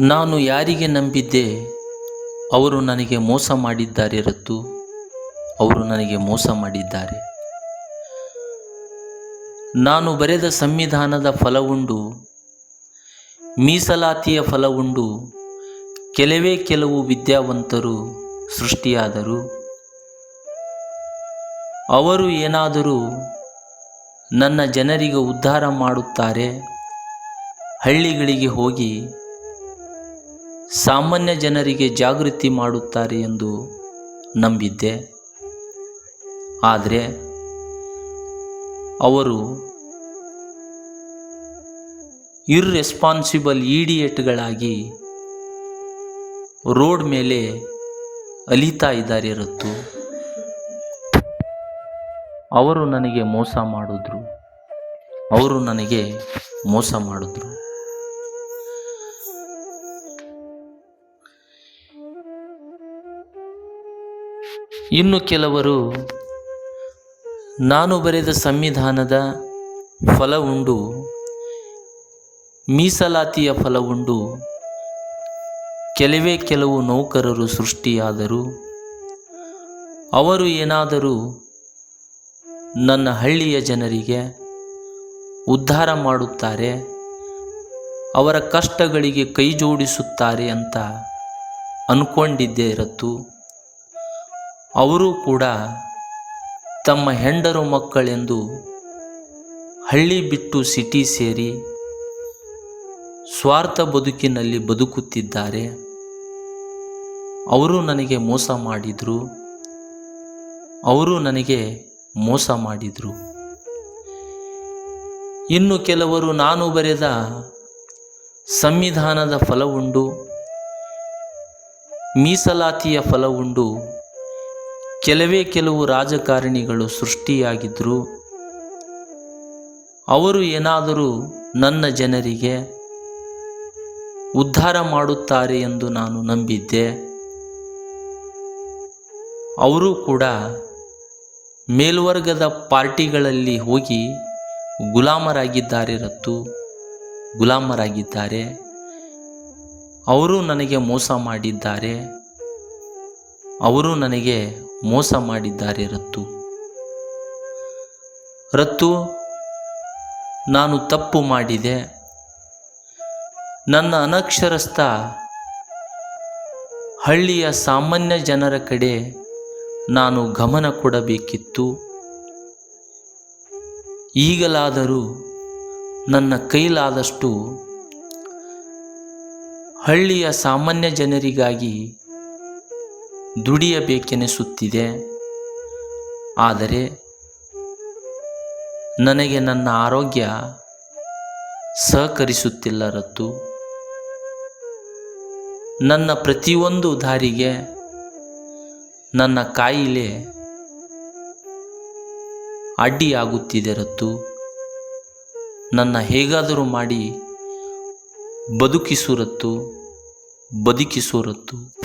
ನಾನು ಯಾರಿಗೆ ನಂಬಿದ್ದೆ? ಅವರು ನನಗೆ ಮೋಸ ಮಾಡಿದ್ದಾರೆ ರತ್ತು. ಅವರು ನನಗೆ ಮೋಸ ಮಾಡಿದ್ದಾರೆ. ನಾನು ಬರೆದ ಸಂವಿಧಾನದ ಫಲವುಂಡು, ಮೀಸಲಾತಿಯ ಫಲವುಂಡು, ಕೆಲವೇ ಕೆಲವು ವಿದ್ಯಾವಂತರು ಸೃಷ್ಟಿಯಾದರು. ಅವರು ಏನಾದರೂ ನನ್ನ ಜನರಿಗೆ ಉದ್ಧಾರ ಮಾಡುತ್ತಾರೆ, ಹಳ್ಳಿಗಳಿಗೆ ಹೋಗಿ ಸಾಮಾನ್ಯ ಜನರಿಗೆ ಜಾಗೃತಿ ಮಾಡುತ್ತಾರೆ ಎಂದು ನಂಬಿದ್ದೆ. ಆದರೆ ಅವರು ಇರ್ರೆಸ್ಪಾನ್ಸಿಬಲ್ ಈಡಿಯೇಟ್ಗಳಾಗಿ ರೋಡ್ ಮೇಲೆ ಅಲಿತಾ ಇದ್ದಾರೆ ರತ್ತು. ಅವರು ನನಗೆ ಮೋಸ ಮಾಡಿದ್ರು. ಅವರು ನನಗೆ ಮೋಸ ಮಾಡಿದ್ರು. ಇನ್ನು ಕೆಲವರು, ನಾನು ಬರೆದ ಸಂವಿಧಾನದ ಫಲವುಂಡು ಮೀಸಲಾತಿಯ ಫಲವುಂಡು ಕೆಲವೇ ಕೆಲವು ನೌಕರರು ಸೃಷ್ಟಿಯಾದರು. ಅವರು ಏನಾದರೂ ನನ್ನ ಹಳ್ಳಿಯ ಜನರಿಗೆ ಉದ್ಧಾರ ಮಾಡುತ್ತಾರೆ, ಅವರ ಕಷ್ಟಗಳಿಗೆ ಕೈ ಜೋಡಿಸುತ್ತಾರೆ ಅಂತ ಅಂದ್ಕೊಂಡಿದ್ದೇ ರತ್ತು. ಅವರು ಕೂಡ ತಮ್ಮ ಹೆಂಡರು ಮಕ್ಕಳೆಂದು ಹಳ್ಳಿ ಬಿಟ್ಟು ಸಿಟಿ ಸೇರಿ ಸ್ವಾರ್ಥ ಬದುಕಿನಲ್ಲಿ ಬದುಕುತ್ತಿದ್ದಾರೆ. ಅವರು ನನಗೆ ಮೋಸ ಮಾಡಿದರು. ಅವರು ನನಗೆ ಮೋಸ ಮಾಡಿದರು. ಇನ್ನು ಕೆಲವರು ನಾನು ಬರೆದ ಸಂವಿಧಾನದ ಫಲವುಂಡು ಮೀಸಲಾತಿಯ ಫಲವುಂಡು ಕೆಲವೇ ಕೆಲವು ರಾಜಕಾರಣಿಗಳು ಸೃಷ್ಟಿಯಾಗಿದ್ದರು ಅವರು ಏನಾದರೂ ನನ್ನ ಜನರಿಗೆ ಉದ್ಧಾರ ಮಾಡುತ್ತಾರೆ ಎಂದು ನಾನು ನಂಬಿದ್ದೆ. ಅವರು ಕೂಡ ಮೇಲ್ವರ್ಗದ ಪಾರ್ಟಿಗಳಲ್ಲಿ ಹೋಗಿ ಗುಲಾಮರಾಗಿದ್ದಾರೆ ರತ್ತು ಗುಲಾಮರಾಗಿದ್ದಾರೆ. ಅವರು ನನಗೆ ಮೋಸ ಮಾಡಿದ್ದಾರೆ. ಅವರು ನನಗೆ ಮೋಸ ಮಾಡಿದ್ದಾರೆ ರತ್ತು. ರತ್ತು, ನಾನು ತಪ್ಪು ಮಾಡಿದೆ. ನನ್ನ ಅನಕ್ಷರಸ್ಥ ಹಳ್ಳಿಯ ಸಾಮಾನ್ಯ ಜನರ ಕಡೆ ನಾನು ಗಮನ ಕೊಡಬೇಕಿತ್ತು. ಈಗಲಾದರೂ ನನ್ನ ಕೈಲಾದಷ್ಟು ಹಳ್ಳಿಯ ಸಾಮಾನ್ಯ ಜನರಿಗಾಗಿ ದುಡಿಯಬೇಕೆನಿಸುತ್ತಿದೆ. ಆದರೆ ನನಗೆ ನನ್ನ ಆರೋಗ್ಯ ಸಹಕರಿಸುತ್ತಿಲ್ಲ ರತ್ತು ನನ್ನ ಪ್ರತಿಯೊಂದು ದಾರಿಗೆ ನನ್ನ ಕಾಯಿಲೆ ಅಡ್ಡಿಯಾಗುತ್ತಿದೆ ರತ್ತು ನನ್ನ ಹೇಗಾದರೂ ಮಾಡಿ ಬದುಕಿಸು ರತ್ತು ಬದುಕಿಸು ರತ್ತು